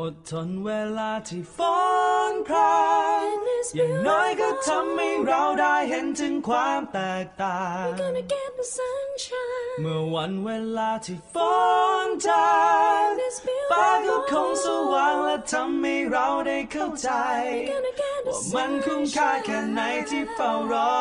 อดทนเวลาที่ฝนพรางอย่างน้อยก็ทำให้เราได้เห็นถึงความแตกต่าง Gonna get the sunshine เมื่อวันเวลาที่ฝนจางฟ้าก็คงสว่างและทำให้เราได้เข้าใจ Gonna get the ว่ามันคุ้มค่าแค่ไหนที่เฝ้ารอ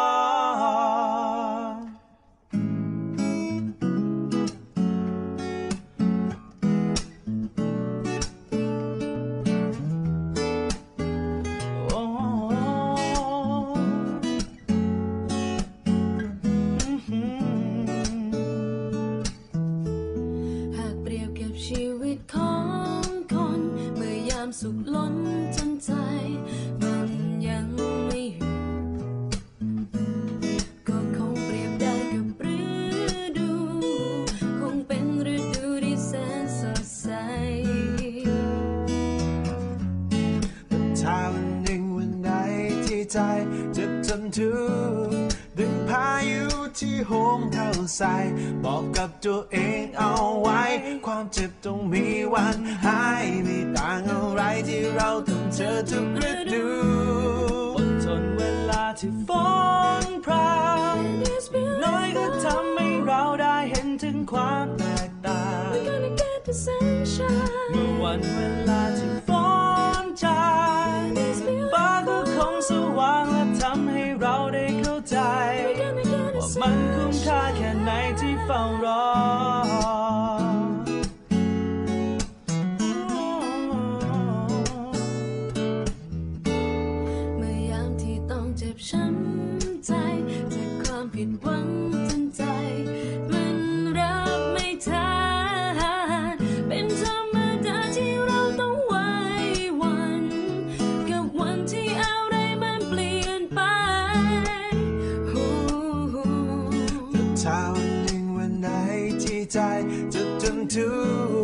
ใจจะทนทุกข์ดึงพายุที่โหมเข้าใส่บอกกับตัวเองเอาไว้ ความเจ็บต้องมีวันหายไม่ต่างอะไรที่เราต้องเจอทุกฤดูอดทนเวลาที่ฝนพรางน้อยก็ทำให้เราได้เห็นถึงความแตกต่าง Gonna get the sunshine เมื่อวันเวลาที่ ที่เฝ้ารอ เมื่อยามที่ต้องเจ็บช้ำใจจากความผิดหวัง ใจ จะทนทุ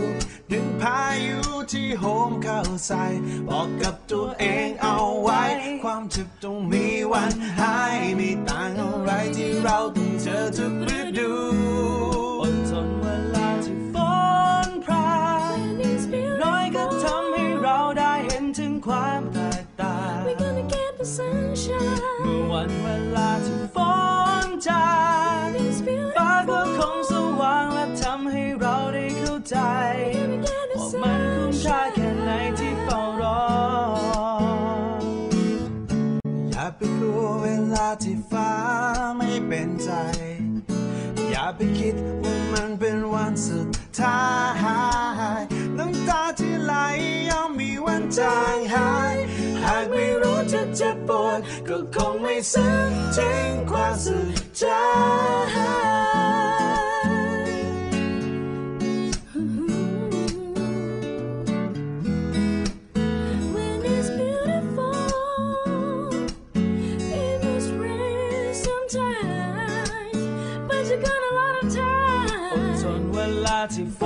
กข์ดึงพายุที่โหมเข้าใส่บอกกับตัวเองเอาไว้ ความเจ็บต้องมีวันหายไม่ต่างอะไรที่เราต้องเจอทุกฤดูอดทนเวลาที่ฝนพรางน้อยก็ทำให้เราได้เห็นถึงความแตกต่าง We're gonna get the sunshine เมื่อวันเวลาที่ฝน ที่ฟ้าไม่เป็นใจ อย่าไปคิดว่ามันเป็นวันสุดท้ายน้ำตาที่ไหลย่อมมีวันจางหาย หากไม่รู้จะเจ็บปวดก็คงไม่ซึ้งถึงความสุดใจ ลาที่ฝ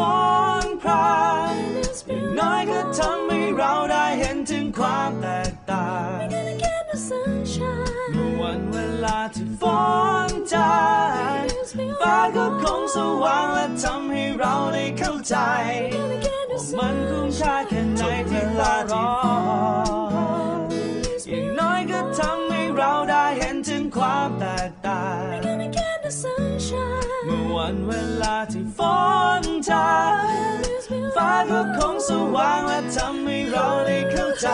นพราง It's อย่างน้อยก็ทำให้เราได้เห็นถึงความแตกต่าง gonna get the sunshine. เมื่อวันเวลาที่ฝนจางฟ้าก็คงสว่างและทำให้เราได้เข้าใจ Gonna get the ว่ามันคุ้มค่าแค่ไหนที่เฝ้ารออย่างน้อยก็ทำให้เราได้เห็นถึงความแตกต่าง Gonna get the sunshine. เมื่อวันเวลาที่ฝนจางฟ้า ก็คงสว่างและทำให้เราได้เข้าใจ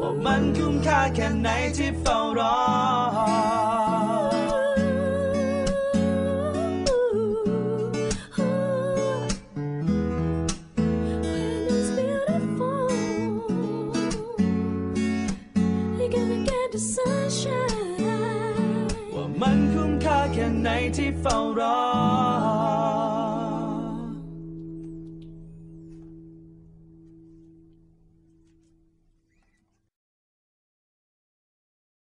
ว่ามันคุ้มค่าแค่ไหนที่เฝ้ารอ When it's beautiful, you're gonna get the sunshine. ว่ามันคุ้มค่าแค่ไหนที่เฝ้ารอ